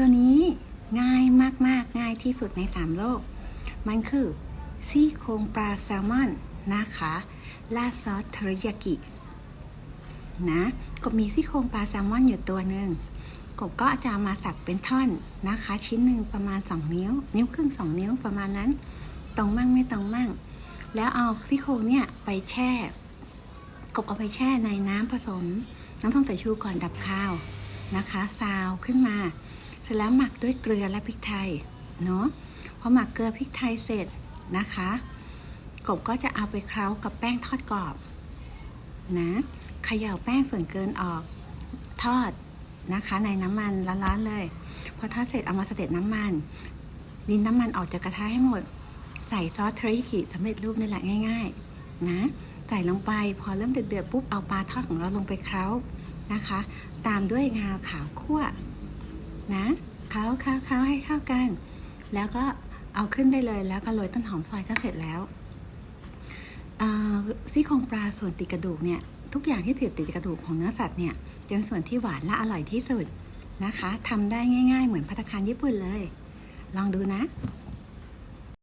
ตัวนี้ง่ายมากๆง่ายที่สุดในสามโลก มันคือซี่โครงปลาแซลมอนนะคะราดซอสเทริยากินะกบมีซี่โครงปลาแซลมอนอยู่ตัวหนึ่งกบก็จะมาสับเป็นท่อนนะคะ ชิ้นหนึ่งประมาณ 2 นิ้ว นิ้วครึ่ง 2 นิ้วประมาณนั้น ตรงมั่งไม่ตรงมั่ง แล้วเอาซี่โครงเนี่ยไปแช่ กบเอาไปแช่ในน้ำผสม น้ำส้มสายชูก่อนดับคาวนะคะ ซาวขึ้นมา สร็จแล้วหมักด้วยเกลือและพริกไทยเนาะพอหมักเกลือพริกไทยเสร็จนะคะ กบก็จะเอาไปเคล้ากับแป้งทอดกรอบนะเขย่าแป้งส่วนเกินออกทอดนะคะ ในน้ำมันร้อนๆเลย พอทอดเสร็จเอามาสเสด็จน้ำมันดินน้ำมันออกจากกระทะให้หมด ใส่ซอสเทริยากิสำเร็จรูปนี่แหละง่าย ๆ นะ ใส่ลงไปพอเริ่มเดือดๆปุ๊บเอาปลาทอดของเราลงไปเคล้านะคะ ตามด้วยงาขาวคั่ว นะเคล้าเคล้าเคล้าให้เข้ากัน แล้วก็เอาขึ้นได้เลยแล้วก็โรยต้นหอมซอยก็เสร็จแล้วซี่โครงปลาส่วนติดกระดูกเนี่ยทุกอย่างที่ถือติดกระดูกของเนื้อสัตว์เนี่ยจะเป็นส่วนที่หวานและอร่อยที่สุดนะคะทำได้ง่าย ๆ เหมือนพัตคารญี่ปุ่นเลย ลองดูนะ